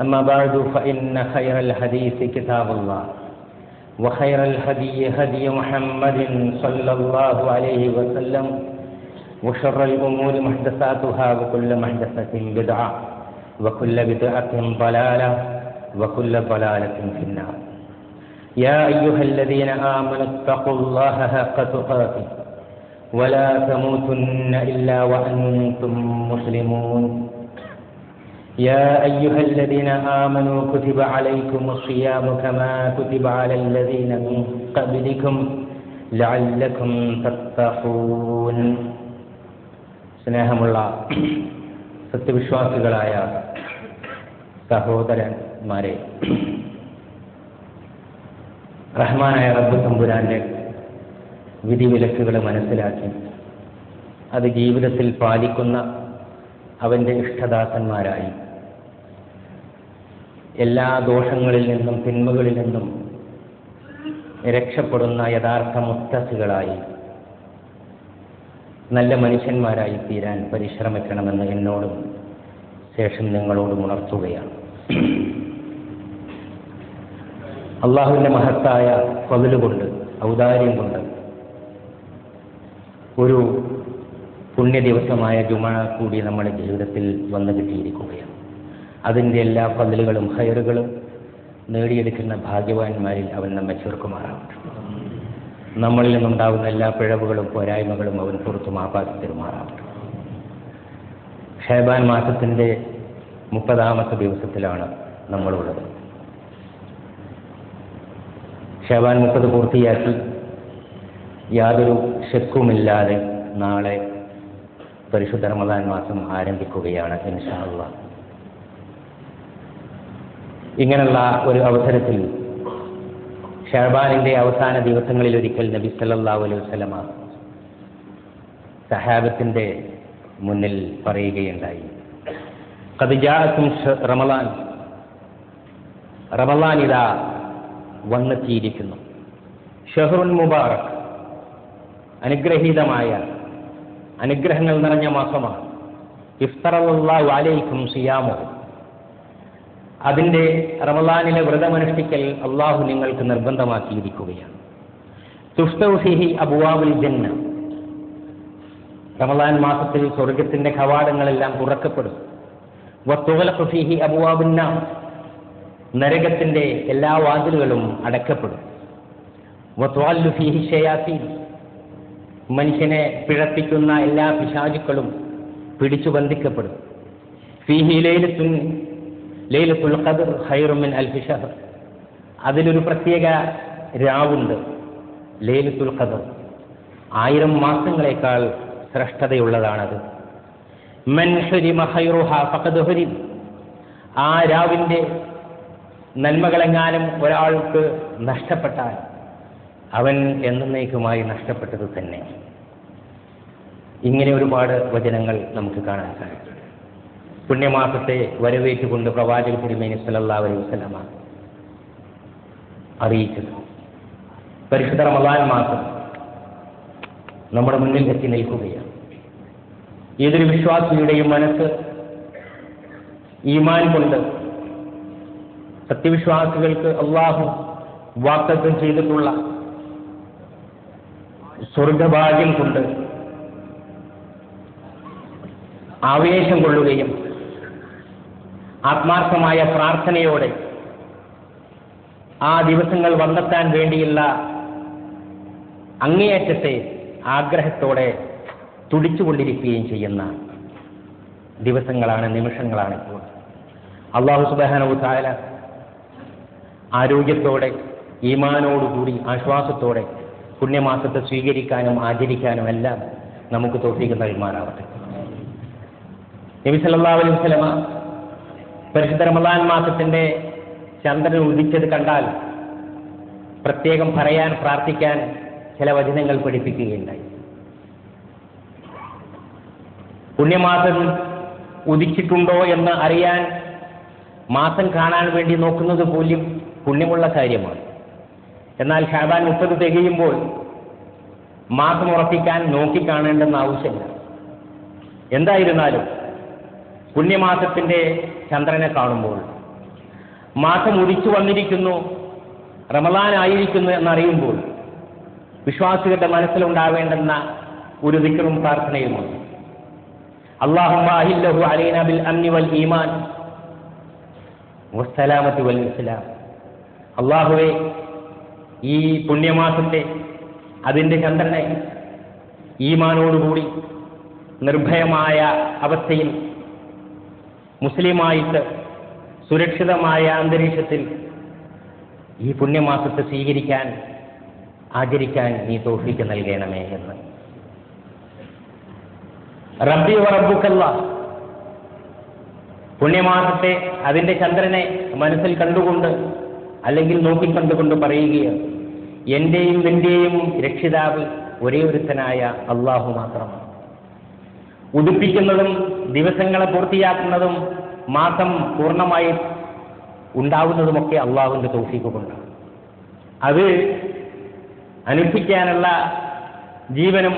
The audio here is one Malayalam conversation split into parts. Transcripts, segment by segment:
أما بعد فإن خير الحديث كتاب الله وخير الهدي هدي محمد صلى الله عليه وسلم وشر الأمور محدثاتها وكل محدثة بدعة وكل بدعة ضلالة وكل ضلالة في النار. يا أيها الذين آمنوا اتقوا الله حق تقاته ولا تموتن إلا وأنتم مسلمون. يا أيها الذين آمنوا كتب عليكم الصيام كما كتب على الذين من قبلكم لعلكم تتقون സ്നേഹമുള്ള സത്യവിശ്വാസികളായ സഹോദരന്മാരെ റഹ്മാനായ റബ്ബ് തമ്പുരാന്റെ വിധിവിലക്കുകൾ മനസ്സിലാക്കി അത് ജീവിതത്തിൽ പാലിക്കുന്ന അവന്റെ ഇഷ്ടദാസന്മാരായി എല്ലാ ദോഷങ്ങളിൽ നിന്നും തിന്മകളിൽ നിന്നും രക്ഷപ്പെടുന്ന യഥാർത്ഥ മുത്തസുകളായി നല്ല മനുഷ്യന്മാരായി തീരാൻ പരിശ്രമിക്കണമെന്ന് എന്നോടും ശേഷം നിങ്ങളോടും ഉണർത്തുകയാണ്. അള്ളാഹുവിന്റെ മഹത്തായ പതിലുകൊണ്ട് ഔദാര്യം കൊണ്ട് ഒരു പുണ്യ ദിവസമായ ജുമ കൂടി നമ്മുടെ ജീവിതത്തിൽ വന്നു കിട്ടിയിരിക്കുകയാണ്. അതിന്റെ എല്ലാ പതിലുകളും ഹയറുകളും നേടിയെടുക്കുന്ന ഭാഗ്യവാന്മാരിൽ അവൻ നമ്മെ ചേർക്കുമാറാവട്ടെ നമ്മളിൽ നിന്നുണ്ടാകുന്ന എല്ലാ പിഴവുകളും പോരായ്മകളും അവൻ പുറത്തു മാപ്പാക്കി തരുമാറാവട്ടെ. ഷേബാൻ മാസത്തിന്റെ മുപ്പതാമത്തെ ദിവസത്തിലാണ് നമ്മളുള്ളത്. ഷേബാൻ മുപ്പത് പൂർത്തിയാക്കി യാതൊരു ശക്കുമില്ലാതെ നാളെ പരിശുദ്ധ റമദാൻ മാസം ആരംഭിക്കുകയാണ് ഇൻഷാള്ള ഇങ്ങനെയുള്ള ഒരു അവസരത്തിൽ ഷഹബാനിന്റെ അവസാന ദിവസങ്ങളിൽ ഒരിക്കൽ നബി സല്ലാ അലൈഹി വസ്ലമ സഹാബത്തിന്റെ മുന്നിൽ പറയുകയുണ്ടായി. കതിജാഹത്തും റമലാൻ റമലാൻ ഇതാ വന്നെത്തിയിരിക്കുന്നു. ഷെഹറുൻ മുബാറക്. അനുഗ്രഹീതമായ അനുഗ്രഹങ്ങൾ നിറഞ്ഞ മാസമാണ്. ഇഫ്തറല്ലാ അലൈക്കും സിയാമോ അതിന്റെ റമലാനിലെ വ്രതമനുഷ്ഠിക്കൽ അള്ളാഹു നിങ്ങൾക്ക് നിർബന്ധമാക്കിയിരിക്കുകയാണ്. തുഷ്ടൗസിഹി അബുവാബുൽ ജന്ന. റമലാൻ മാസത്തിൽ സ്വർഗത്തിന്റെ കവാടങ്ങളെല്ലാം തുറക്കപ്പെടും. വത്തുവലഫിഹി അബുവാബുന്ന നരകത്തിന്റെ എല്ലാ വാതിലുകളും അടക്കപ്പെടും വത്വാലുഫിഹി ഷയാസി മനുഷ്യനെ പിഴപ്പിക്കുന്ന എല്ലാ പിശാചുക്കളും പിടിച്ചു ബന്ധിക്കപ്പെടും ഫീഹി ലൈലത്തുൻ ലൈലത്തുൽ ഖദർ ഹൈറുമിൻ അൽഫി ഷഹർ. അതിലൊരു പ്രത്യേക രാവുണ്ട് ലൈലത്തുൽ ഖദർ. ആയിരം മാസങ്ങളെക്കാൾ ശ്രേഷ്ഠതയുള്ളതാണത്. ആ രാവിന്റെ നന്മകളെങ്ങാനും ഒരാൾക്ക് നഷ്ടപ്പെട്ടാൽ അവൻ എന്നേക്കുമായി നഷ്ടപ്പെട്ടത് തന്നെ. ഇങ്ങനെ ഒരുപാട് വചനങ്ങൾ നമുക്ക് കാണാൻ സാധിക്കും. പുണ്യമാസത്തെ വരവേറ്റുകൊണ്ട് പ്രവാചക തിരുമേനി സല്ലല്ലാഹു അലൈഹി വസല്ലമ അറിയിച്ചത്. പരിശുദ്ധ റമദാൻ മാസം നമ്മുടെ മുന്നിൽ എത്തി നിൽക്കുകയാണ്. ഏതൊരു വിശ്വാസിയുടെയും മനസ്സ് ഈമാൻ കൊണ്ട് സത്യവിശ്വാസികൾക്ക് അള്ളാഹു വാക്തത്വം ചെയ്തിട്ടുള്ള സ്വർഗഭാഗ്യം കൊണ്ട് ആവേശം കൊള്ളുകയും ആത്മാർത്ഥമായ പ്രാർത്ഥനയോടെ ആ ദിവസങ്ങൾ വന്നെത്താൻ വേണ്ടിയുള്ള അങ്ങേയറ്റത്തെ ആഗ്രഹത്തോടെ തുടിച്ചുകൊണ്ടിരിക്കുകയും ചെയ്യുന്ന ദിവസങ്ങളാണ് നിമിഷങ്ങളാണ് ഇപ്പോൾ. അള്ളാഹു സുബാനവു താല ആരോഗ്യത്തോടെ ഈമാനോടുകൂടി ആശ്വാസത്തോടെ പുണ്യമാസത്തെ സ്വീകരിക്കാനും ആചരിക്കാനും എല്ലാം നമുക്ക് തോഫീക്ക് നൽകുമാറാവട്ടെ. നബി സല്ലല്ലാഹു അലൈഹി വസല്ലമ പരിശുദ്ധ റമദാൻ മാസത്തിന്റെ ചന്ദ്രൻ ഉദിച്ചത് കണ്ടാൽ പ്രത്യേകം പറയാൻ പ്രാർത്ഥിക്കാൻ ചില വചനങ്ങൾ പഠിപ്പിക്കുകയുണ്ടായി. പുണ്യമാസം ഉദിച്ചിട്ടുണ്ടോ എന്ന് അറിയാൻ മാസം കാണാൻ വേണ്ടി നോക്കുന്നത് പോലും പുണ്യമുള്ള കാര്യമാണ്. എന്നാൽ ഷാബാൻ മുപ്പത് തികയുമ്പോൾ മാസം ഉറപ്പിക്കാൻ നോക്കിക്കാണേണ്ടെന്ന് ആവശ്യമില്ല. എന്തായിരുന്നാലും പുണ്യമാസത്തിന്റെ ചന്ദ്രനെ കാണുമ്പോൾ. മാസം ഉദിച്ചു വന്നിരിക്കുന്നു. റമലാനായിരിക്കുന്നു എന്നറിയുമ്പോൾ വിശ്വാസികളുടെ മനസ്സിലുണ്ടാവേണ്ടുന്ന ഒരു ദിക്കറും പ്രാർത്ഥനയുമുണ്ട്. അള്ളാഹു ബിൽ വൽ ഈമാൻ. വൽ ഇസ്ലാം. അള്ളാഹുവെ ഈ പുണ്യമാസത്തെ അതിന്റെ ചന്ദ്രനെ ഈമാനോടുകൂടി നിർഭയമായ അവസ്ഥയിൽ മുസ്ലിമായിട്ട് സുരക്ഷിതമായ അന്തരീക്ഷത്തിൽ ഈ പുണ്യമാസത്തെ സ്വീകരിക്കാൻ ആചരിക്കാൻ നീ തോഫിക്ക് നൽകണമേ എന്ന്. റബ്ബി റബ്ബുക്കല്ല. പുണ്യമാസത്തെ അതിന്റെ ചന്ദ്രനെ മനസ്സിൽ കണ്ടുകൊണ്ട് അല്ലെങ്കിൽ നോക്കിക്കണ്ടുകൊണ്ട് പറയുകയാണ്. എന്റെയും നിന്റെയും രക്ഷിതാവ് ഒരേ ഒരുത്തനായ അള്ളാഹു മാത്രമാണ്. ഉദിപ്പിക്കുന്നതും ദിവസങ്ങളെ പൂർത്തിയാക്കുന്നതും മാസം പൂർണമായി ഉണ്ടാവുന്നതുമൊക്കെ അള്ളാഹുവിന്റെ തോഫീക്ക് അത് അനുഷ്ഠിക്കാനുള്ള ജീവനും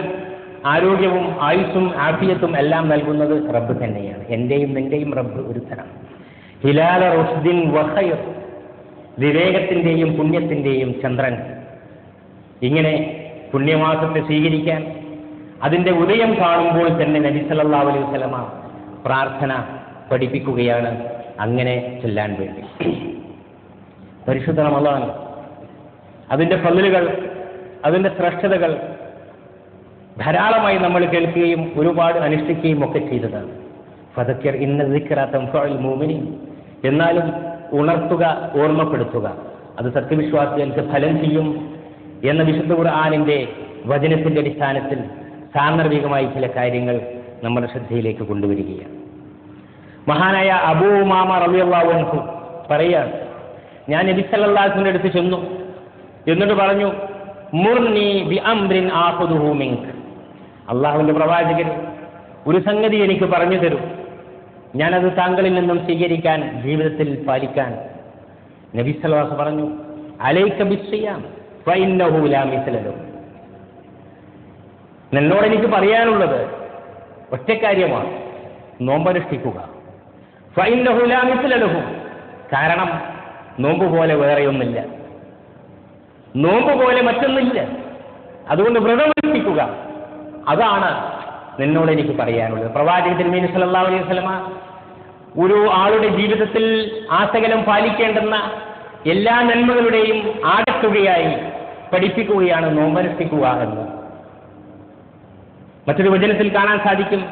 ആരോഗ്യവും ആയുസ്സും ആഫിയത്തും എല്ലാം നൽകുന്നത് റബ്ബ് തന്നെയാണ്. എന്റെയും നിന്റെയും റബ്ബ് ഒരുത്തനാണ്. ഹിലാല റുഷ്ദിൻ വഹയർ വിവേകത്തിന്റെയും പുണ്യത്തിന്റെയും ചന്ദ്രൻ. ഇങ്ങനെ പുണ്യമാസത്തെ സ്വീകരിക്കാൻ അതിന്റെ ഉദയം കാണുമ്പോൾ തന്നെ നബി സല്ലല്ലാഹു അലൈഹി വസല്ലമ പ്രാർത്ഥന പഠിപ്പിക്കുകയാണ് അങ്ങനെ ചെല്ലാൻ വേണ്ടി. പരിശുദ്ധ അതിന്റെ ഫലുകൾ അതിന്റെ ശ്രേഷ്ഠതകൾ ധാരാളമായി നമ്മൾ കേൾക്കുകയും ഒരുപാട് അനുഷ്ഠിക്കുകയും ഒക്കെ ചെയ്തതാണ്. ഫതക്കർ ഇന്ന ദിക്റാത്തം മോമിനി എന്നാലും ഉണർത്തുക ഓർമ്മപ്പെടുത്തുക. അത് സത്യവിശ്വാസികൾക്ക് ഫലം ചെയ്യും എന്ന വിശുദ്ധ ഖുർആാനിന്റെ വചനത്തിന്റെ അടിസ്ഥാനത്തിൽ സാന്ദർഭികമായി ചില കാര്യങ്ങൾ നമ്മുടെ ശ്രദ്ധയിലേക്ക് കൊണ്ടുവരികയാണ്. മഹാനായ അബൂ ഉമാമ റളിയല്ലാഹു അൻഹു പറയാണ് ഞാൻ നബി അടുത്ത് ചെന്നു. എന്നിട്ട് പറഞ്ഞു മുർനി ബി പ്രവാചകൻ ഒരു സംഗതി എനിക്ക് പറഞ്ഞു തരും. ഞാനത് താങ്കളിൽ നിന്നും സ്വീകരിക്കാൻ ജീവിതത്തിൽ പാലിക്കാൻ. നബി സല്ലല്ലാഹു പറഞ്ഞു അലൈക ബിസ്സിയാം ഫഇന്നഹു ലാ എന്നോട് എനിക്ക് പറയാനുള്ളത് ഒറ്റക്കാര്യമാണ്. നോമ്പനുഷ്ഠിക്കുക. ഫൈനഹു ലാ മിസ്ലഹു കാരണം നോമ്പ് പോലെ വേറെയൊന്നില്ല നോമ്പ് പോലെ മറ്റൊന്നില്ല അതുകൊണ്ട് വ്രതമനുഷ്ഠിക്കുക അതാണ് നിന്നോട് എനിക്ക് പറയാനുള്ളത്. പ്രവാചക തിരുമേനി സല്ലല്ലാഹു അലൈഹി സ്വലമ ഒരു ആളുടെ ജീവിതത്തിൽ ആസകലം പാലിക്കേണ്ടുന്ന എല്ലാ നന്മകളുടെയും ആകത്തുകയായി പഠിപ്പിക്കുകയാണ് നോമ്പനുഷ്ഠിക്കുക എന്ന് മറ്റൊരു വചനത്തിൽ കാണാൻ സാധിക്കും.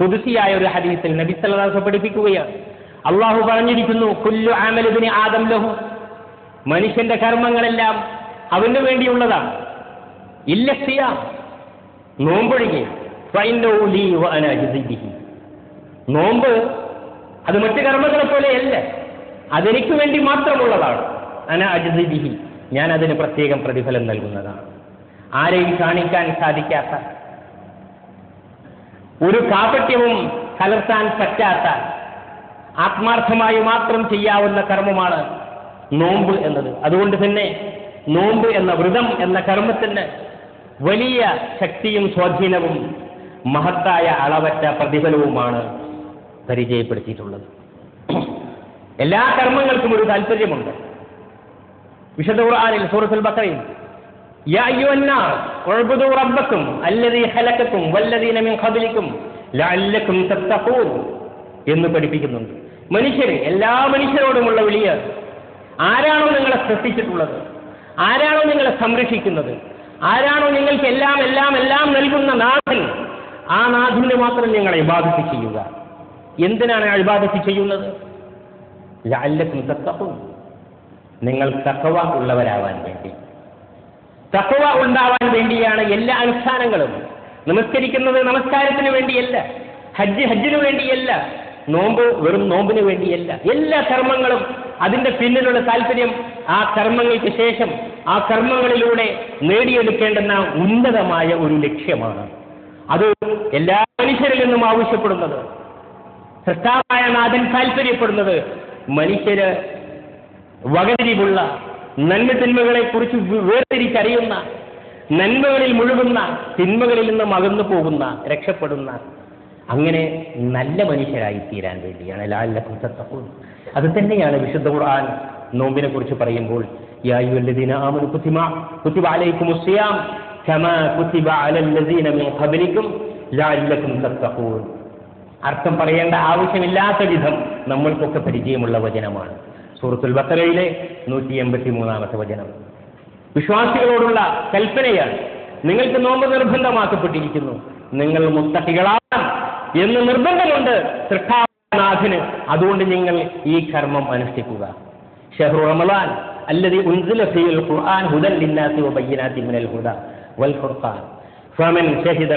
കുതിസിയായ ഒരു ഹദീസിൽ നബി വസല്ലം പഠിപ്പിക്കുകയാണ്. അള്ളാഹു പറഞ്ഞിരിക്കുന്നു കുല്ലു ആമലുബിന് ആദം ലഹു. മനുഷ്യന്റെ കർമ്മങ്ങളെല്ലാം അവന് വേണ്ടിയുള്ളതാണ്. ഇല്ല സിയാം. നോമ്പൊഴികെ. നോമ്പ് അത് മറ്റു കർമ്മങ്ങളെ പോലെയല്ല. അതെനിക്ക് വേണ്ടി മാത്രമുള്ളതാണ്. അന അജ്സി ഞാൻ അതിന് പ്രത്യേകം പ്രതിഫലം നൽകുന്നതാണ്. ആരെയും കാണിക്കാൻ സാധിക്കാത്ത ഒരു കാപട്യവും കലർത്താൻ പറ്റാത്ത ആത്മാർത്ഥമായി മാത്രം ചെയ്യാവുന്ന കർമ്മമാണ് നോമ്പ് എന്നത്. അതുകൊണ്ട് തന്നെ നോമ്പ് എന്ന വ്രതം എന്ന കർമ്മത്തിന് വലിയ ശക്തിയും സ്വാധീനവും മഹത്തായ അളവറ്റ പ്രതിഫലവുമാണ് പരിചയപ്പെടുത്തിയിട്ടുള്ളത്. എല്ലാ കർമ്മങ്ങൾക്കും ഒരു താല്പര്യമുണ്ട്. വിശുദ്ധ ഖുർആനിൽ സൂറത്തുൽ ബഖറയിൽ يا أيها الناس اعبدوا ربكم الذي خلقكم والذين من قبلكم لعلكم تتقون എന്ന് പഠിപ്പിക്കുന്നുണ്ട് മനുഷ്യര് എല്ലാ മനുഷ്യരോടുമുള്ള വിളിയാണ് ആരാണോ നിങ്ങളെ സൃഷ്ടിച്ചിട്ടുള്ളത് ആരാണോ നിങ്ങളെ സംരക്ഷിക്കുന്നത് ആരാണോ നിങ്ങൾക്ക് എല്ലാം എല്ലാം എല്ലാം നൽകുന്ന നാഥൻ ആ നാഥന് മാത്രം നിങ്ങൾ ഇബാദത്ത് ചെയ്യുക എന്തിനാണ് ഇബാദത്ത് ചെയ്യുന്നത് ലഅല്ലക്കും തത്തഖൂൻ നിങ്ങൾ തക്കവ ഉള്ളവരാവാൻ വേണ്ടി തക്കവ ഉണ്ടാവാൻ വേണ്ടിയാണ് എല്ലാ അനുഷ്ഠാനങ്ങളും. നമസ്കരിക്കുന്നത് നമസ്കാരത്തിന് വേണ്ടിയല്ല ഹജ്ജ് ഹജ്ജിനു വേണ്ടിയല്ല നോമ്പ് വെറും നോമ്പിന് വേണ്ടിയല്ല. എല്ലാ കർമ്മങ്ങളും അതിന്റെ പിന്നിലുള്ള താല്പര്യം ആ കർമ്മങ്ങൾക്ക് ശേഷം ആ കർമ്മങ്ങളിലൂടെ നേടിയെടുക്കേണ്ടുന്ന ഉന്നതമായ ഒരു ലക്ഷ്യമാണ്. അത് എല്ലാ മനുഷ്യരിൽ നിന്നും ആവശ്യപ്പെടുന്നത്. സൃഷ്ടാവായ നാഥൻ താല്പര്യപ്പെടുന്നത് മനുഷ്യര് വകതിരിവുള്ള നന്മ തിന്മകളെ കുറിച്ച് വേർതിരിച്ചറിയുന്ന നന്മകളിൽ മുഴുകുന്ന തിന്മകളിൽ നിന്ന് അകന്നു പോകുന്ന രക്ഷപ്പെടുന്ന അങ്ങനെ നല്ല മനുഷ്യരായി തീരാൻ വേണ്ടിയാണ് ലാലക്കും തത്തഖൂൻ. അത് തന്നെയാണ് വിശുദ്ധ ഖുർആൻ നോമ്പിനെ കുറിച്ച് പറയുമ്പോൾ അർത്ഥം പറയേണ്ട ആവശ്യമില്ലാത്ത വിധം നമ്മൾക്കൊക്കെ പരിചയമുള്ള വചനമാണ്. സൂറത്തുൽ ബക്കരയിലെ നൂറ്റി എൺപത്തി മൂന്നാമത്തെ വചനം. വിശ്വാസികളോടുള്ള കൽപ്പനയാണ്. നിങ്ങൾക്ക് നോമ്പ് നിർബന്ധമാക്കപ്പെട്ടിരിക്കുന്നു. നിങ്ങൾ മുത്തട്ടികളാണ് എന്ന് നിർബന്ധമുണ്ട് സൃഷ്ടാനാഥിന്. അതുകൊണ്ട് നിങ്ങൾ ഈ കർമ്മം അനുഷ്ഠിക്കുക. ഷെഹ്റു റമലാൻ അല്ലതി ഉൻസില ഖുർആൻ ഹുദൻ ലിന്നാസി മിനൽ ഹുദ വൽ ഖുർആൻ ഫമൻ ഷഹിദ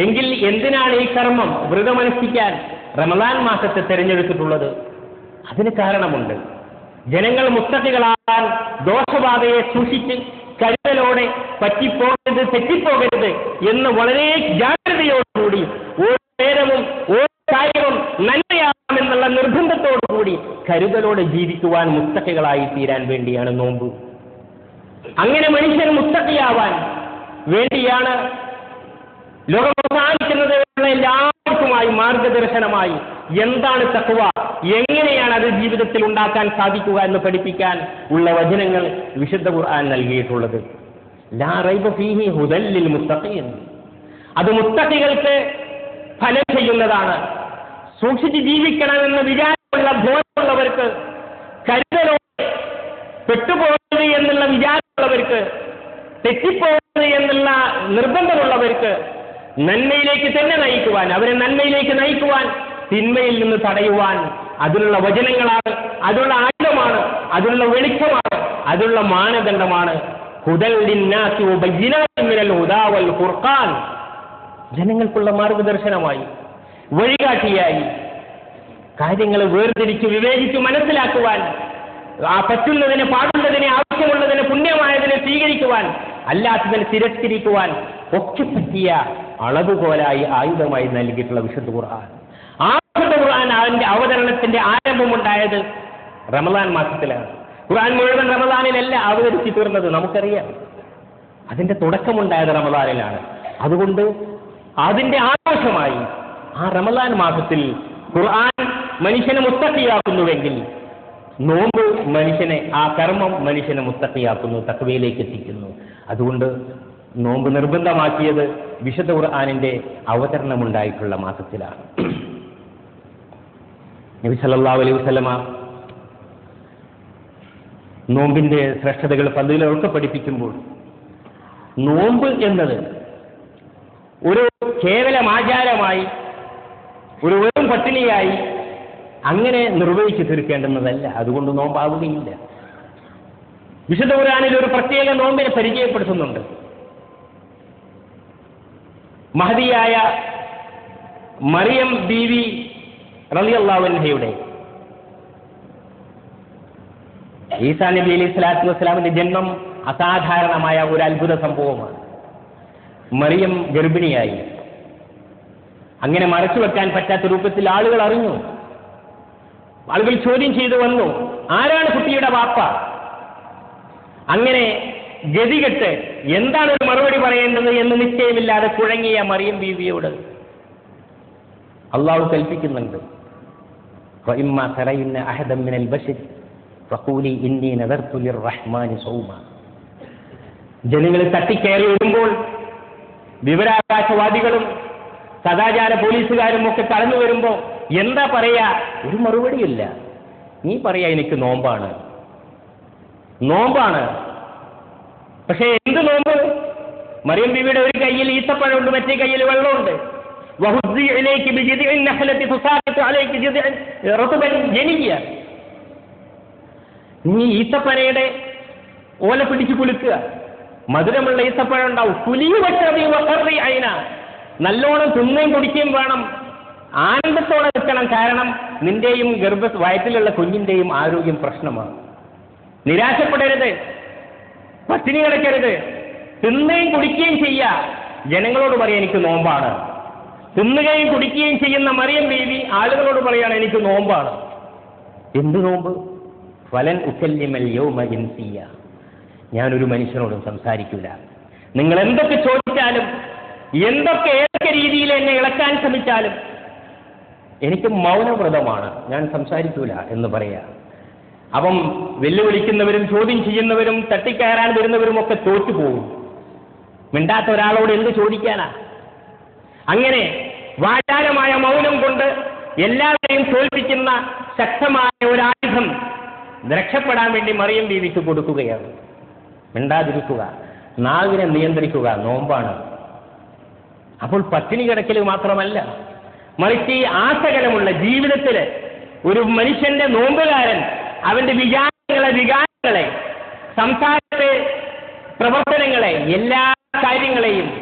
എങ്കിൽ എന്തിനാണ് ഈ കർമ്മം വ്രതമനുഷ്ഠിക്കാൻ റമലാൻ മാസത്തെ തെരഞ്ഞെടുത്തിട്ടുള്ളത്? അതിന് കാരണമുണ്ട്. ജനങ്ങൾ മുത്തട്ടികളാകാൻ ദോഷബാധയെ സൂക്ഷിച്ച് കരുതലോടെ പറ്റിപ്പോകരുത് തെറ്റിപ്പോകരുത് എന്ന് വളരെ ജാഗ്രതയോടുകൂടി ഓരോ നേരവും ഓരോ കാര്യവും നന്മയാകാമെന്നുള്ള നിർബന്ധത്തോടുകൂടി കരുതലോടെ ജീവിക്കുവാൻ മുത്തട്ടികളായി തീരാൻ വേണ്ടിയാണ് നോമ്പ്. അങ്ങനെ മനുഷ്യൻ മുത്തട്ടിയാവാൻ വേണ്ടിയാണ് ലോകം അവസാനിക്കുന്നത് എല്ലാവർക്കുമായി മാർഗദർശനമായി എന്താണ് തക്കുവ എങ്ങനെയാണ് അത് ജീവിതത്തിൽ ഉണ്ടാക്കാൻ സാധിക്കുക എന്ന് പഠിപ്പിക്കാൻ ഉള്ള വചനങ്ങൾ വിശുദ്ധ ഖുർആൻ നൽകിയിട്ടുള്ളത്? ലാ റൈബ ഫീഹി ഹുദല്ലിൽ അത് മുത്തഖികൾക്ക് ഫലം ചെയ്യുന്നതാണ്. സൂക്ഷിച്ച് ജീവിക്കണമെന്ന് വിചാരമുള്ള ബോധമുള്ളവർക്ക് കരുതലോടെ പെട്ടുപോകരുത് എന്നുള്ള വിചാരമുള്ളവർക്ക് തെറ്റിപ്പോകരുത് എന്നുള്ള നിർബന്ധമുള്ളവർക്ക് നന്മയിലേക്ക് തന്നെ നയിക്കുവാൻ അവരെ നന്മയിലേക്ക് നയിക്കുവാൻ തിന്മയിൽ നിന്ന് തടയുവാൻ അതിനുള്ള വചനങ്ങളാണ് അതിനുള്ള ആയുധമാണ് അതിനുള്ള വെളിച്ചമാണ് അതിനുള്ള മാനദണ്ഡമാണ്. ജനങ്ങൾക്കുള്ള മാർഗദർശനമായി വഴികാട്ടിയായി. കാര്യങ്ങൾ വേർതിരിച്ച് വിവേചിച്ച് മനസ്സിലാക്കുവാൻ ആ പറ്റുന്നതിന് പാടുള്ളതിനെ ആവശ്യമുള്ളതിന് പുണ്യമായതിനെ സ്വീകരിക്കുവാൻ അല്ലാത്തതിനെ തിരസ്കരിക്കുവാൻ ഒക്കെ പറ്റിയ അളവുകോലായി ആയുധമായി നൽകിയിട്ടുള്ള വിശുദ്ധ ഖുർആൻ. ഖുർആൻ അതിന്റെ അവതരണത്തിന്റെ ആരംഭമുണ്ടായത് റമദാൻ മാസത്തിലാണ്. ഖുർആൻ മുഴുവൻ റമദാനിലല്ല അവതരിച്ചു തീർന്നത് നമുക്കറിയാം. അതിന്റെ തുടക്കമുണ്ടായത് റമദാനിലാണ്. അതുകൊണ്ട് അതിന്റെ ആഘോഷമായി ആ റമദാൻ മാസത്തിൽ ഖുർആൻ മനുഷ്യനെ മുത്തക്കിയാക്കുന്നുവെങ്കിൽ നോമ്പ് മനുഷ്യനെ ആ കർമ്മം മനുഷ്യനെ മുത്തക്കിയാക്കുന്നു തക്വയിലേക്ക് എത്തിക്കുന്നു. അതുകൊണ്ട് നോമ്പ് നിർബന്ധമാക്കിയത് വിശുദ്ധ ഖുർആാനിന്റെ അവതരണമുണ്ടായിട്ടുള്ള മാസത്തിലാണ്. നബി സല്ലാ അലൈഹി വസല്ലമ നോമ്പിന്റെ ശ്രേഷ്ഠതകൾ പന്തിലൊക്കെ പഠിപ്പിക്കുമ്പോൾ നോമ്പ് എന്നത് ഒരു കേവലം ആചാരമായി ഒരു വെറും പട്ടിണിയായി അങ്ങനെ നിർവഹിച്ചു തീർക്കേണ്ടുന്നതല്ല. അതുകൊണ്ട് നോമ്പാവുകയില്ല വിശുദ്ധ ഖുർആനിൽ ഒരു പ്രത്യേക നോമ്പിനെ പരിചയപ്പെടുത്തുന്നുണ്ട്. മഹതിയായ മറിയം ബീവി റളിയല്ലാഹുവിൻഹയുടെ ഈസാ നബി അലി സ്വലാത്തു വസ്സലാമിന്റെ ജന്മം അസാധാരണമായ ഒരു അത്ഭുത സംഭവമാണ്. മറിയം ഗർഭിണിയായി. അങ്ങനെ മറച്ചു വെക്കാൻ പറ്റാത്ത രൂപത്തിൽ ആളുകൾ അറിഞ്ഞു. ആളുകൾ ചോദ്യം ചെയ്തു വന്നു ആരാണ് കുട്ടിയുടെ വാപ്പ? അങ്ങനെ ഗതികെട്ട് എന്താണ് ഒരു മറുപടി പറയേണ്ടത് എന്ന് നിശ്ചയമില്ലാതെ കുഴങ്ങിയ മറിയം ബീവിയോട് അള്ളാഹു കൽപ്പിക്കുന്നുണ്ട്. فإما ترين أحدا من البشر فقولي إني نذرت للرحمن صوما ജനങ്ങൾ തട്ടിക്കയറി വരുമ്പോൾ വിവരാവകാശവാദികളും സദാചാര പോലീസുകാരും ഒക്കെ കടന്നു വരുമ്പോൾ എന്താ പറയാ ഒരു മറുപടിയില്ല നീ പറയാ എനിക്ക് നോമ്പാണ് നോമ്പാണ് പക്ഷേ എന്ത് നോമ്പ് മറിയം ബീവിയുടെ ഒരു കയ്യിൽ ഈത്തപ്പഴമുണ്ട് മറ്റേ കയ്യിൽ വെള്ളമുണ്ട് നീ ഈത്തപ്പനയുടെ ഓല പിടിച്ചു കുലുക്കുക. മധുരമുള്ള ഈത്തപ്പഴം ഉണ്ടാവും. കുലിയു വക്കറി അയിന. നല്ലോണം തിന്നുകയും കുടിക്കുകയും വേണം. ആനന്ദത്തോടെ നിൽക്കണം. കാരണം നിന്റെയും ഗർഭ വയറ്റിലുള്ള കുഞ്ഞിന്റെയും ആരോഗ്യം പ്രശ്നമാണ്. നിരാശപ്പെടരുത്. പട്ടിണി കിടക്കരുത്. തിന്നുകയും കുടിക്കുകയും ചെയ്യുക. ജനങ്ങളോട് പറയാം എനിക്ക് നോമ്പാണ്. തിന്നുകയും കുടിക്കുകയും ചെയ്യുന്ന മറിയം ബീവി ആളുകളോട് പറയാണ് എനിക്ക് നോമ്പാണ്. എന്ത് നോമ്പ്? ഫലൻ ഉക്കല്യമൽ യൗമ ഇൻസിയ. ഞാനൊരു മനുഷ്യനോടും സംസാരിക്കൂല. നിങ്ങൾ എന്തൊക്കെ ചോദിച്ചാലും എന്തൊക്കെ ഏതൊക്കെ രീതിയിൽ എന്നെ ഇളക്കാൻ ശ്രമിച്ചാലും എനിക്ക് മൗനവ്രതമാണ്. ഞാൻ സംസാരിക്കൂല എന്ന് പറയാ. അപ്പം വെല്ലുവിളിക്കുന്നവരും ചോദ്യം ചെയ്യുന്നവരും തട്ടിക്കയറാൻ വരുന്നവരും ഒക്കെ തോറ്റുപോകും. മിണ്ടാത്ത ഒരാളോട് എന്ത് ചോദിക്കാനാ? അങ്ങനെ വാചാരമായ മൗനം കൊണ്ട് എല്ലാവരെയും തോൽപ്പിക്കുന്ന ശക്തമായ ഒരു രക്ഷപ്പെടാൻ വേണ്ടി മറിയം ബീവിക്ക് കൊടുക്കുകയാണ്. മിണ്ടാതിരിക്കുക. നാവിനെ നിയന്ത്രിക്കുക നോമ്പാണ്. അപ്പോൾ പട്ടിണി കിടക്കൽ മാത്രമല്ല മറിച്ച് ആസകലമുള്ള ജീവിതത്തിൽ ഒരു മനുഷ്യന്റെ നോമ്പുകാരൻ അവന്റെ വിചാരങ്ങളെ വികാരങ്ങളെ സംസാരത്തെ പ്രവർത്തനങ്ങളെ എല്ലാ കാര്യങ്ങളെയും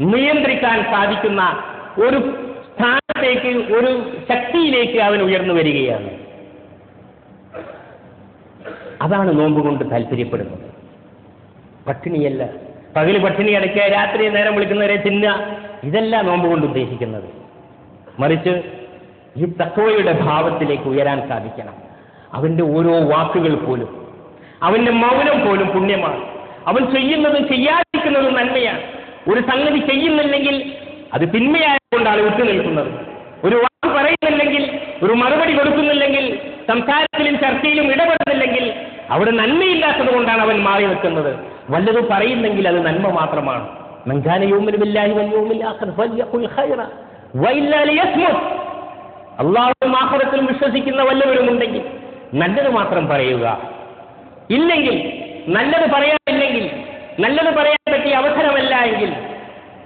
നിയന്ത്രിക്കാൻ സാധിക്കുന്ന ഒരു സ്ഥാനത്തേക്ക് ഒരു ശക്തിയിലേക്ക് അവൻ ഉയർന്നു വരികയാണ്. അതാണ് നോമ്പുകൊണ്ട് താല്പര്യപ്പെടുന്നത്. പട്ടിണിയല്ല. പകൽ പട്ടിണി അടയ്ക്കുക രാത്രി നേരം വിളിക്കുന്നവരെ തിന്നുക ഇതല്ല നോമ്പ് കൊണ്ട് ഉദ്ദേശിക്കുന്നത്. മറിച്ച് ഈ തക്കവയുടെ ഭാവത്തിലേക്ക് ഉയരാൻ സാധിക്കണം. അവന്റെ ഓരോ വാക്കുകൾ പോലും അവന്റെ മൗനം പോലും പുണ്യമാണ്. അവൻ ചെയ്യുന്നതും ചെയ്യാതിരിക്കുന്നതും നന്മയാണ്. ഒരു സംഗതി ചെയ്യുന്നില്ലെങ്കിൽ അത് തിന്മയായതുകൊണ്ടാണ് വിട്ടു നിൽക്കുന്നത്. ഒരു വാക്ക് പറയുന്നില്ലെങ്കിൽ ഒരു മറുപടി കൊടുക്കുന്നില്ലെങ്കിൽ സംസാരത്തിലും ചർച്ചയിലും ഇടപെടുന്നില്ലെങ്കിൽ അവിടെ നന്മയില്ലാത്തത് കൊണ്ടാണ് അവൻ മാറി നിൽക്കുന്നത്. വല്ലത് പറയുന്നെങ്കിൽ അത് നന്മ മാത്രമാണ്. ആഖിറത്തിലും വിശ്വസിക്കുന്ന വല്ലവരും ഉണ്ടെങ്കിൽ നല്ലത് മാത്രം പറയുക. ഇല്ലെങ്കിൽ നല്ലത് പറയാനില്ലെങ്കിൽ നല്ലത് പറയാൻ പറ്റിയ അവസരമല്ല എങ്കിൽ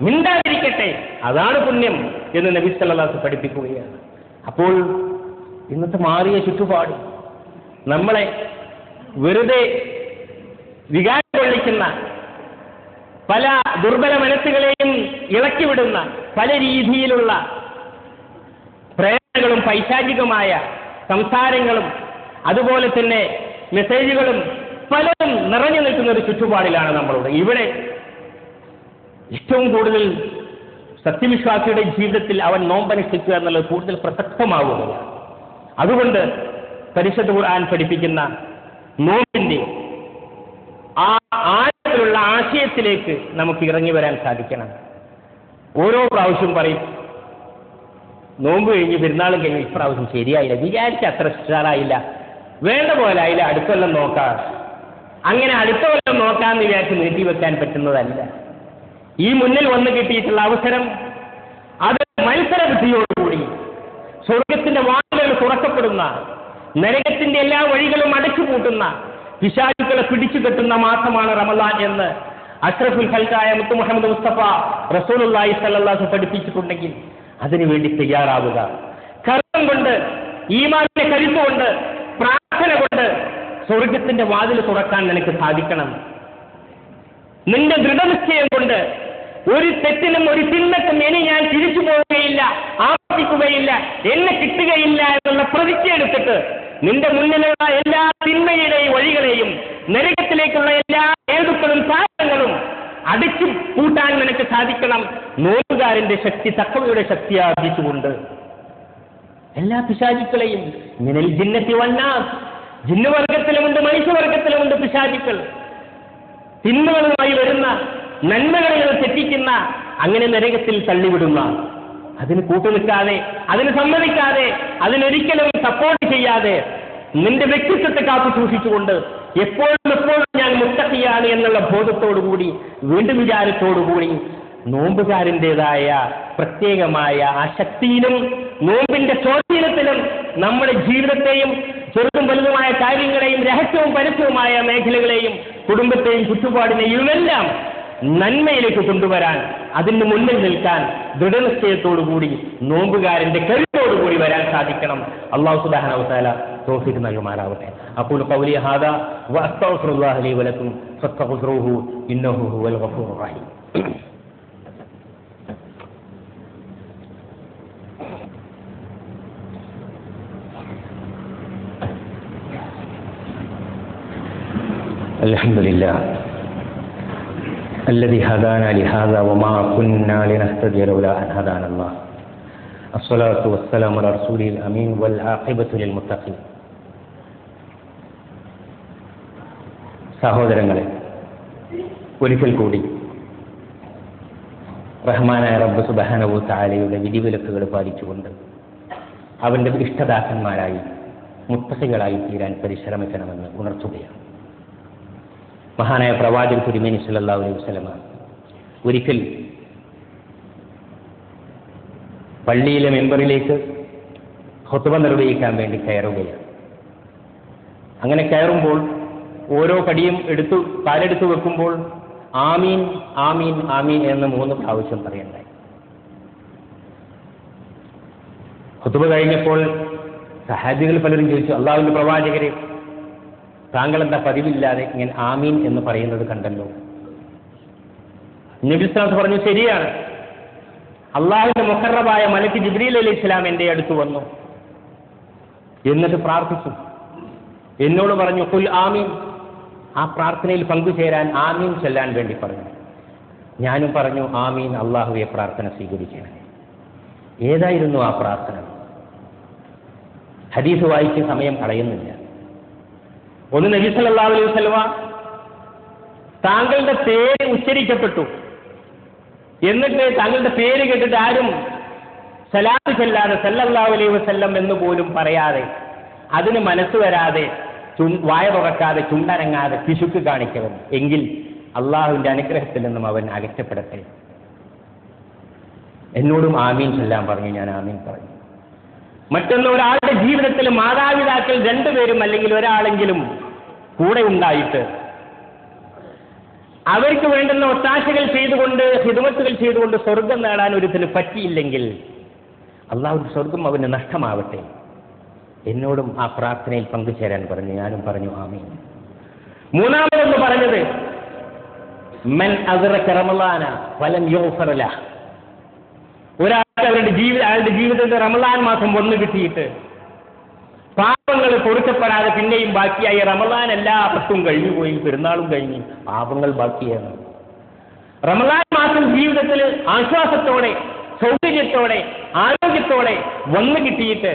മിണ്ടാതിരിക്കട്ടെ. അതാണ് പുണ്യം എന്ന് നബി സല്ലാസ് പഠിപ്പിക്കുകയാണ്. അപ്പോൾ ഇന്നത്തെ മാറിയ ചുറ്റുപാട് നമ്മളെ വെറുതെ വികാരം കൊള്ളിക്കുന്ന പല ദുർബല മനസ്സുകളെയും ഇളക്കിവിടുന്ന പല രീതിയിലുള്ള പ്രേരണകളും പൈശാചികമായ സംസാരങ്ങളും അതുപോലെ തന്നെ മെസ്സേജുകളും പലതും നിറഞ്ഞു നിൽക്കുന്ന ഒരു ചുറ്റുപാടിലാണ് നമ്മളുടെ. ഇവിടെ ഏറ്റവും കൂടുതൽ സത്യവിശ്വാസിയുടെ ജീവിതത്തിൽ അവൻ നോമ്പനുഷ്ഠിക്കുക എന്നുള്ളത് കൂടുതൽ പ്രസക്തമാകുകയാണ് അതുകൊണ്ട് പരിശുദ്ധ ഖുർആൻ പഠിപ്പിക്കുന്ന നോമ്പിന്റെ ആ ആഴത്തിലുള്ള ആശയത്തിലേക്ക് നമുക്ക് ഇറങ്ങി വരാൻ സാധിക്കണം. ഓരോ പ്രാവശ്യം പറയും നോമ്പ് കഴിഞ്ഞ് പെരുന്നാളും കഴിഞ്ഞ് ഇപ്രാവശ്യം ശരിയായില്ല. വിചാരിച്ച അത്ര ഉഷാറായില്ല. വേണ്ട പോലെ ആയില്ല അടുത്തെല്ലാം നോക്കാം. അങ്ങനെ അടുത്ത കൊല്ലം നോക്കാമെന്ന് വിചാരിച്ച് നീട്ടി വെക്കാൻ പറ്റുന്നതല്ല. ഈ മുന്നിൽ വന്ന് കിട്ടിയിട്ടുള്ള അവസരം അത് മത്സര ബുദ്ധിയോടുകൂടി സ്വർഗത്തിന്റെ വാതിലുകൾ തുറക്കപ്പെടുന്ന നരകത്തിന്റെ എല്ലാ വഴികളും അടച്ചു പൂട്ടുന്ന പിശാചുക്കളെ പിടിച്ചു കെട്ടുന്ന മാസമാണ് റമദാൻ എന്ന് അഷ്റഫുൽ ഖൽക്കായ മുത്തു മുഹമ്മദ് മുസ്തഫ റസൂലുള്ളാഹി സല്ലാസ് പഠിപ്പിച്ചിട്ടുണ്ടെങ്കിൽ അതിനുവേണ്ടി തയ്യാറാവുക. കർമ്മം കൊണ്ട് ഈമാനിന്റെ കരുത്തുകൊണ്ട് സ്വർഗത്തിന്റെ വാതിൽ തുറക്കാൻ നിനക്ക് സാധിക്കണം. നിന്റെ ദൃഢനിശ്ചയം കൊണ്ട് ഒരു തെറ്റിനും ഒരു തിന്മക്കും ഇനി ഞാൻ തിരിച്ചു പോവുകയില്ല ആവർത്തിക്കുകയില്ല എന്നെ കിട്ടുകയില്ല എന്നുള്ള പ്രതിജ്ഞ എടുത്തിട്ട് നിന്റെ മുന്നിലുള്ള എല്ലാ തിന്മയുടെയും വഴികളെയും നരകത്തിലേക്കുള്ള എല്ലാ ഏതുക്കളും സാധനങ്ങളും അടിച്ചു കൂട്ടാൻ നിനക്ക് സാധിക്കണം. നോക്കുകാരന്റെ ശക്തി തക്കവയുടെ ശക്തി ആർജിച്ചുകൊണ്ട് എല്ലാ പിശാചുക്കളെയും മിനൽ ജിന്നത്തി വന്നാസ് ജിന്നുവർഗത്തിലുമുണ്ട് മനുഷ്യവർഗത്തിലുമുണ്ട് പിശാചുക്കൾ. തിന്മകളുമായി വരുന്ന നന്മകളെ തെറ്റിക്കുന്ന അങ്ങനെ നരകത്തിൽ തള്ളിവിടുന്ന. അതിന് കൂട്ടുനിൽക്കാതെ അതിന് സമ്മതിക്കാതെ അതിനൊരിക്കലും സപ്പോർട്ട് ചെയ്യാതെ നിന്റെ വ്യക്തിത്വത്തെ കാത്തു സൂക്ഷിച്ചുകൊണ്ട് എപ്പോഴും എപ്പോഴും ഞാൻ മുത്തക്കിയാണ് എന്നുള്ള ബോധത്തോടുകൂടി വീണ്ടും വിചാരത്തോടുകൂടി നോമ്പുകാരന്റെതായ പ്രത്യേകമായ ആ ശക്തിയിലും നോമ്പിന്റെ സ്വാധീനത്തിലും നമ്മുടെ ജീവിതത്തെയും ചെറുതും വലുതുമായ കാര്യങ്ങളെയും രഹസ്യവും പരസ്യവുമായ മേഖലകളെയും കുടുംബത്തെയും ചുറ്റുപാടിനെയുമെല്ലാം നന്മയിലേക്ക് കൊണ്ടുവരാൻ അതിന് മുന്നിൽ നിൽക്കാൻ ദൃഢനിശ്ചയത്തോടുകൂടി നോമ്പുകാരന്റെ കരുത്തോടുകൂടി വരാൻ സാധിക്കണം. അള്ളാഹു സുബാന തോഫിക്ക് നൽകുമാറാവട്ടെ. അപ്പോൾ വലക്കും ഫസ്തഗ്ഫിറുഹു ഇന്നഹു ഹുവൽ ഗഫൂറുർ റഹീം. الحمد لله الذي هدانا لهذا وما كنا لنهتدي لولا ان هدانا الله الصلاه والسلام على رسوله الامين والعاقبه للمتقين സഹോദരങ്ങളെ ഒരിക്കൽ കൂടി റഹ്മാനായ റബ്ബ് സുബഹാനബു താലയുടെ വിധിവിലക്കുകൾ പാലിച്ചുകൊണ്ട് അവന്റെ ഇഷ്ടദാസന്മാരായി മുത്തസികളായി തീരാൻ പരിശ്രമിക്കണമെന്ന് ഉണർത്തുകയാണ് മഹാനായ പ്രവാചകൻ തിരുമേനി സല്ലല്ലാഹു അലൈഹി വസ്ലമ ഒരിക്കൽ പള്ളിയിലെ മെമ്പറിലേക്ക് ഹൊത്തുവ നിർവഹിക്കാൻ വേണ്ടി കയറുകയാണ്. അങ്ങനെ കയറുമ്പോൾ ഓരോ കടിയും എടുത്തു കാലെടുത്ത് വെക്കുമ്പോൾ ആമീൻ ആമീൻ ആമീൻ എന്ന് മൂന്ന് പ്രാവശ്യം പറയണ്ടായി. ഹൊത്തുവ കഴിഞ്ഞപ്പോൾ സഹാബികൾ പലരും ചോദിച്ചു അള്ളാഹുവിന്റെ പ്രവാചകരെ താങ്കൾ എന്താ പതിവില്ലാതെ ഇങ്ങനെ ആമീൻ എന്ന് പറയുന്നത് കണ്ടല്ലോ. നബിസ്ലാം പറഞ്ഞു ശരിയാണ്. അള്ളാഹുവിന്റെ മുഖറബായ മലക്ക് ജിബ്രീൽ അലി ഇസ്ലാം എന്റെ അടുത്ത് വന്നു. എന്നിട്ട് പ്രാർത്ഥിച്ചു. എന്നോട് പറഞ്ഞു കുൽ ആമീൻ. ആ പ്രാർത്ഥനയിൽ പങ്കുചേരാൻ ആമീൻ ചെല്ലാൻ വേണ്ടി പറഞ്ഞു. ഞാനും പറഞ്ഞു ആമീൻ അള്ളാഹുവെ പ്രാർത്ഥന സ്വീകരിക്കണം ഏതായിരുന്നു ആ പ്രാർത്ഥന? ഹദീസ് വായിച്ച് സമയം കളയുന്നില്ല. ഒന്ന് നബി സല്ലല്ലാഹു അലൈഹി സ്വലമ താങ്കളുടെ പേര് ഉച്ചരിക്കപ്പെട്ടു. എന്നിട്ട് താങ്കളുടെ പേര് കേട്ടിട്ട് ആരും സലാത്ത് ചെല്ലാതെ സല്ലല്ലാഹു അലൈഹി വസല്ലം എന്ന് പോലും പറയാതെ അതിന് മനസ്സ് വരാതെ വായ തുറക്കാതെ ചുണ്ടനങ്ങാതെ പിശുക്ക് കാണിക്കവൻ എങ്കിൽ അള്ളാഹുവിന്റെ അനുഗ്രഹത്തിൽ നിന്നും അവൻ അകറ്റപ്പെടട്ടെ. എന്നോടും ആമീൻ ചെല്ലാൻ പറഞ്ഞു. ഞാൻ ആമീൻ പറഞ്ഞു. മറ്റൊന്ന് ഒരാളുടെ ജീവിതത്തിൽ മാതാപിതാക്കൾ രണ്ടുപേരും അല്ലെങ്കിൽ ഒരാളെങ്കിലും കൂടെ ഉണ്ടായിട്ട് അവർക്ക് വേണ്ടുന്ന ഒത്താശകൾ ചെയ്തുകൊണ്ട് ഹിതുമത്തുകൾ ചെയ്തുകൊണ്ട് സ്വർഗം നേടാൻ ഒരുത്തിന് പറ്റിയില്ലെങ്കിൽ അള്ളാഹു സ്വർഗം അവന് നഷ്ടമാവട്ടെ. എന്നോടും ആ പ്രാർത്ഥനയിൽ പങ്കുചേരാൻ പറഞ്ഞു. ഞാനും പറഞ്ഞു ആമീൻ. മൂന്നാമതെന്ന് പറഞ്ഞത് മെൻ അതിറ റമലാന ഫലം യോഫറല ഒരാൾക്ക് അവരുടെ ജീവിത അയാളുടെ ജീവിതത്തിൽ റമലാൻ മാസം വന്നു കിട്ടിയിട്ട് പാപങ്ങൾ പൊറുക്കപ്പെടാതെ പിന്നെയും ബാക്കിയായി റമലാൻ എല്ലാ പത്തും കഴിഞ്ഞു പോയി പെരുന്നാളും കഴിഞ്ഞു. പാപങ്ങൾ ബാക്കിയാണ്. റമലാൻ മാസം ജീവിതത്തിൽ ആശ്വാസത്തോടെ സൗകര്യത്തോടെ ആരോഗ്യത്തോടെ വന്നു കിട്ടിയിട്ട്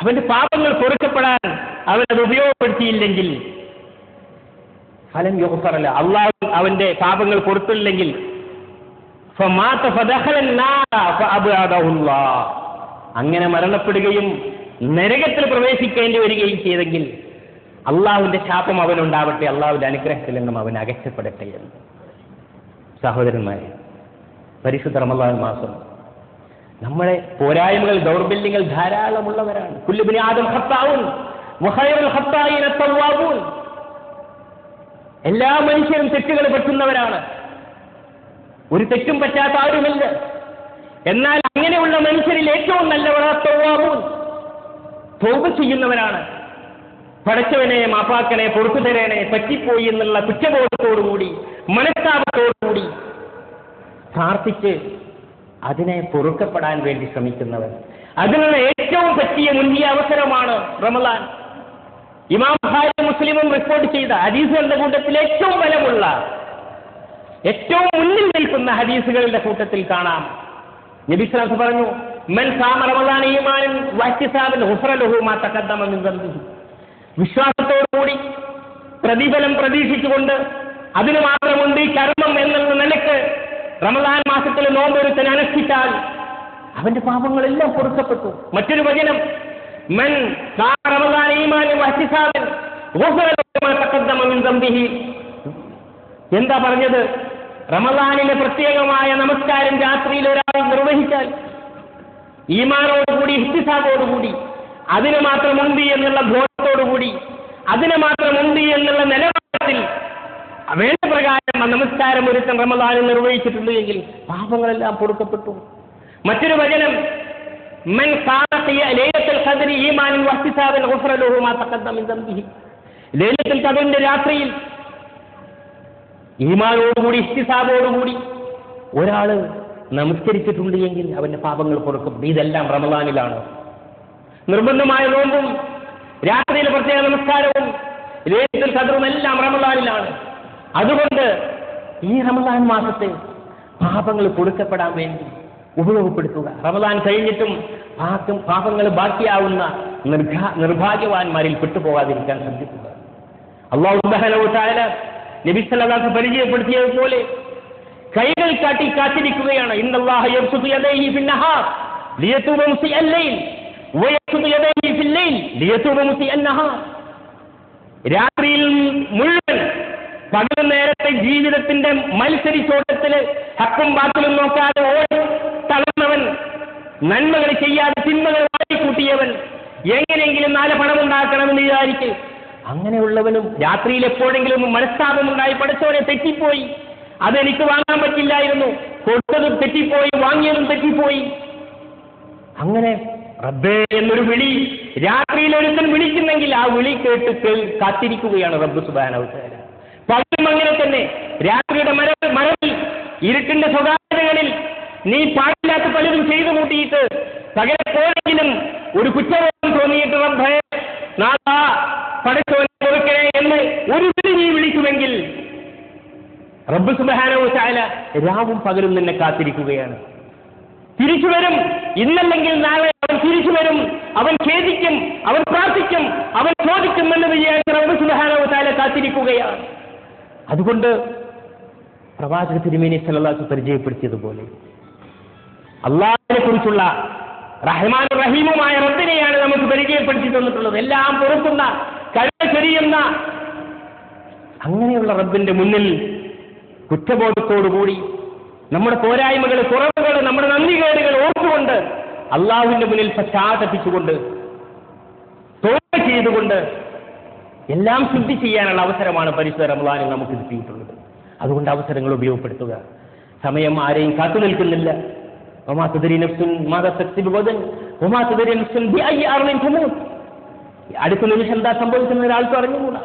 അവന്റെ പാപങ്ങൾ പൊറുക്കപ്പെടാൻ അവനത് ഉപയോഗപ്പെടുത്തിയില്ലെങ്കിൽ ഫലം യോഫറല്ല അള്ളാഹു അവന്റെ പാപങ്ങൾ പൊറുത്തില്ലെങ്കിൽ അങ്ങനെ മരണപ്പെടുകയും നരകത്തിൽ പ്രവേശിക്കേണ്ടി വരികയും ചെയ്തെങ്കിൽ അള്ളാഹുവിന്റെ ശാപം അവനുണ്ടാവട്ടെ അള്ളാഹുവിന്റെ അനുഗ്രഹത്തിൽ നിന്നും അവൻ അകറ്റപ്പെടട്ടെ എന്ന്. സഹോദരന്മാരെ പരിശുദ്ധ റമദാൻ മാസം നമ്മളെ പോരായ്മകൾ ദൗർബല്യങ്ങൾ ധാരാളമുള്ളവരാണ്. കുല്ലുബിനി ആദം ഹത്താവും എല്ലാ മനുഷ്യരും തെറ്റുകൾ പറ്റുന്നവരാണ്. ഒരു തെറ്റും പറ്റാത്ത ആരുമില്ല. എന്നാൽ അങ്ങനെയുള്ള മനുഷ്യരിൽ ഏറ്റവും നല്ലവർ ചെയ്യുന്നവനാണ്. ചെയ്യുന്നവരാണ് പടച്ചവനെ മാപ്പാക്കനെ പൊറുത്തു തരേനെ പറ്റിപ്പോയി എന്നുള്ള കുറ്റബോധത്തോടുകൂടി മനസ്താപത്തോടുകൂടി പ്രാർത്ഥിച്ച് അതിനെ പൊറുക്കപ്പെടാൻ വേണ്ടി ശ്രമിക്കുന്നവർ അതിനുള്ള ഏറ്റവും പറ്റിയ മുന്തിയ അവസരമാണ് റമലാൻ ഇമാം ഹാരി മുസ്ലിമും റിപ്പോർട്ട് ചെയ്ത ഹദീസുകളുടെ കൂട്ടത്തിൽ ഏറ്റവും ബലമുള്ള ഏറ്റവും മുന്നിൽ നിൽക്കുന്ന ഹദീസുകളുടെ കൂട്ടത്തിൽ കാണാം. നബിസ്ലാസ് പറഞ്ഞു മൻ വിശ്വാസത്തോടുകൂടി പ്രതിഫലം പ്രതീക്ഷിച്ചുകൊണ്ട് അതിന് മാത്രമുണ്ട് ഈ കർമ്മം എന്നുള്ള നിലയ്ക്ക് റമദാൻ മാസത്തിൽ നോമ്പൊരുത്തൻ അനുഷ്ഠിച്ചാൽ അവന്റെ പാപങ്ങളെല്ലാം പൊറുക്കപ്പെട്ടു. മറ്റൊരു വചനം മൻ എന്താ പറഞ്ഞത്? റമദാനിലെ പ്രത്യേകമായ നമസ്കാരം രാത്രിയിൽ ഒരാൾ നിർവഹിച്ചാൽ ഈമാനോടുകൂടി ഇഹ്തിസാബോടുകൂടി അതിന് മാത്രമുണ്ട് എന്നുള്ള ബോധത്തോടുകൂടി അതിന് മാത്രമുണ്ട് എന്നുള്ള നിലവാരത്തിൽ വേണ്ട പ്രകാരം നമസ്കാരം ഒരുത്തൻ റമദാനിൽ നിർവഹിച്ചിട്ടുണ്ട് എങ്കിൽ പാപങ്ങളെല്ലാം പൊറുക്കപ്പെട്ടു മറ്റൊരു വചനം من قام ليلة القدر إيمانا واحتسابا غفر له ما تقدم من ذنبه ലൈലത്തുൽ ഖദറിന്റെ രാത്രിയിൽ ഈമാനോടുകൂടി ഇഷ്ടിസാബോടുകൂടി ഒരാൾ നമസ്കരിച്ചിട്ടുണ്ട് എങ്കിൽ അവന്റെ പാപങ്ങൾ പുറക്കും. ഇതെല്ലാം റമദാനിലാണ്. നിർബന്ധമായ നോമ്പും രാത്രിയിലെ പ്രത്യേക നമസ്കാരവും ലേഖത്തിൽ കതറും എല്ലാം റമദാനിലാണ്. അതുകൊണ്ട് ഈ റമദാൻ മാസത്തെ പാപങ്ങൾ കൊടുക്കപ്പെടാൻ വേണ്ടി ഉപയോഗപ്പെടുത്തുക. റമദാൻ കഴിഞ്ഞിട്ടും പാപം പാപങ്ങൾ ബാക്കിയാവുന്ന നിർഭാഗ്യവാന്മാരിൽ പെട്ടുപോകാതിരിക്കാൻ ശ്രദ്ധിക്കുക. അള്ളാഹുബഹനവുത്തായ നബി സല്ലല്ലാഹു പരിചയപ്പെടുത്തിയതുപോലെ കൈകൾ കാട്ടി കാത്തിരിക്കുകയാണ്. രാത്രിയിൽ മുഴുവൻ പകൽ നേരത്തെ ജീവിതത്തിന്റെ മത്സരിച്ചോട്ടത്തിൽ ഹക്കും ബാത്തിലും നോക്കാതെ ഓടി തളർന്നവൻ നന്മകൾ ചെയ്യാതെ തിന്മകൾ വാരിക്കൂട്ടിയവൻ എങ്ങനെയെങ്കിലും നാല് പണമുണ്ടാക്കണമെന്ന് വിചാരിച്ച് അങ്ങനെയുള്ളവനും രാത്രിയിൽ എപ്പോഴെങ്കിലും മനസ്താപമുണ്ടായി പഠിച്ചവനെ തെറ്റിപ്പോയി. അതെനിക്ക് വാങ്ങാൻ പറ്റില്ലായിരുന്നു. കൊടുത്തതും തെറ്റിപ്പോയി വാങ്ങിയതും തെറ്റിപ്പോയി. അങ്ങനെ റബ്ബേ എന്നൊരു വിളി രാത്രിയിൽ ഒരുത്തൻ വിളിക്കുന്നെങ്കിൽ ആ വിളി കേട്ട് കാത്തിരിക്കുകയാണ് റബ്ബ് സുബാനവസാര പകലും അങ്ങനെ തന്നെ. രാത്രിയുടെ മര മരവിൽ ഇരുട്ടിന്റെ സ്വകാര്യതകളിൽ നീ പാടില്ലാത്ത പലരും ചെയ്തു കൂട്ടിയിട്ട് പകരപ്പോഴെങ്കിലും ഒരു കുറ്റബോധം തോന്നിയിട്ട് റബ്ബേ നാഥാ പഠിച്ചവനെ കൊടുക്കണേ എന്ന് ഒരു നീ വിളിക്കുമെങ്കിൽ റബ്ബ് സുബാനവ ചായ രാവും പകലും നിന്നെ കാത്തിരിക്കുകയാണ്. തിരിച്ചു വരും. ഇന്നല്ലെങ്കിൽ നാളെ അവൻ തിരിച്ചു വരും. അവൻ ഖേദിക്കും അവൻ പ്രാർത്ഥിക്കും അവൻ ചോദിക്കും എന്ന് വിചാരിച്ച് റബ്ബ് സുബഹാനോ ചായ കാത്തിരിക്കുകയാണ്. അതുകൊണ്ട് പ്രവാചക തിരുമേനി സല്ലാസ് പരിചയപ്പെടുത്തിയതുപോലെ അള്ളാഹിനെ കുറിച്ചുള്ള റഹ്മാൻ റഹീമുമായ റബ്ബിനെയാണ് നമുക്ക് പരിചയപ്പെടുത്തി തന്നിട്ടുള്ളത്. എല്ലാം പൊറുക്കുന്ന കഴിവ് ചെറിയുന്ന അങ്ങനെയുള്ള റബ്ബിന്റെ മുന്നിൽ കുറ്റബോധത്തോടുകൂടി നമ്മുടെ പോരായ്മകൾ കുറവുകൾ നമ്മുടെ നന്ദികേടുകൾ ഓർത്തുകൊണ്ട് അള്ളാഹുവിന്റെ മുന്നിൽ പശ്ചാത്തപിച്ചുകൊണ്ട് തോൽവ ചെയ്തുകൊണ്ട് എല്ലാം ശുദ്ധി ചെയ്യാനുള്ള അവസരമാണ് പരിശുദ്ധ റമദാനിൽ നമുക്ക് കിട്ടിയിട്ടുള്ളത്. അതുകൊണ്ട് അവസരങ്ങൾ ഉപയോഗപ്പെടുത്തുക. സമയം ആരെയും കാത്തു നിൽക്കുന്നില്ല. ഒമാ തുദരി നഫ്സുൻ മാതാ തക്സിബ് ഗദൻ ഒമാ തുദരി നഫ്സുൻ ബിഅയ്യി അർളിൻ തമൂത്ത് അടുത്ത നിമിഷം എന്താ സംഭവിക്കുന്ന ഒരാൾക്ക് അറിഞ്ഞുകൂടാ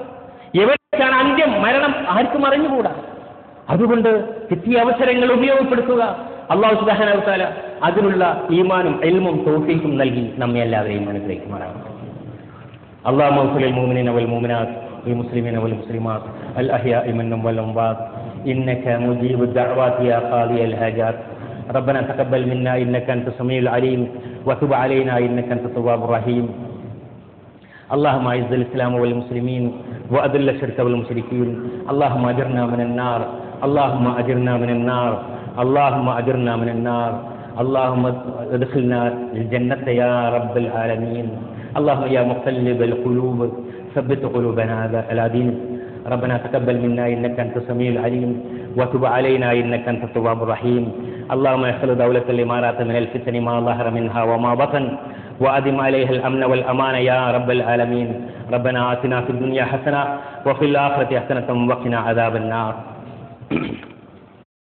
എവിടേക്കാണ് അന്ത്യം മരണം ആർക്കും അറിഞ്ഞുകൂടാ അതുകൊണ്ട് കിട്ടിയ അവസരങ്ങൾ ഉപയോഗപ്പെടുത്തുക അള്ളാഹു സുബാന അതിനുള്ള ഈമാനും എൽമും തോഫീക്കും നൽകി നമ്മെ എല്ലാവരെയും അനുഗ്രഹിക്കുമാറാണ് اللهم اغفر للمؤمنين والمؤمنات والمسلمين والمسلمات الأحياء منهم والأموات إنك مجيب الدعوات يا قاضي الحاجات ربنا تقبل منا إنك أنت السميع العليم وتب علينا إنك أنت التواب الرحيم. اللهم أعز الإسلام والمسلمين وأذل الشرك والمشركين. اللهم أجرنا من النار اللهم أجرنا من النار اللهم أجرنا من النار. اللهم ادخلنا الجنة يا رب العالمين. اللهم يا مقلب القلوب ثبت قلوبنا على دينك. ربنا تقبل منا إنك أنت السميع العليم وتب علينا إنك أنت التواب الرحيم. اللهم احفظ دولة الإمارات من الفتن ما ظهر منها وما بطن وأدم عليها الأمن والأمان يا رب العالمين. ربنا آتنا في الدنيا حسنة وفي الآخرة حسنة وقنا عذاب النار.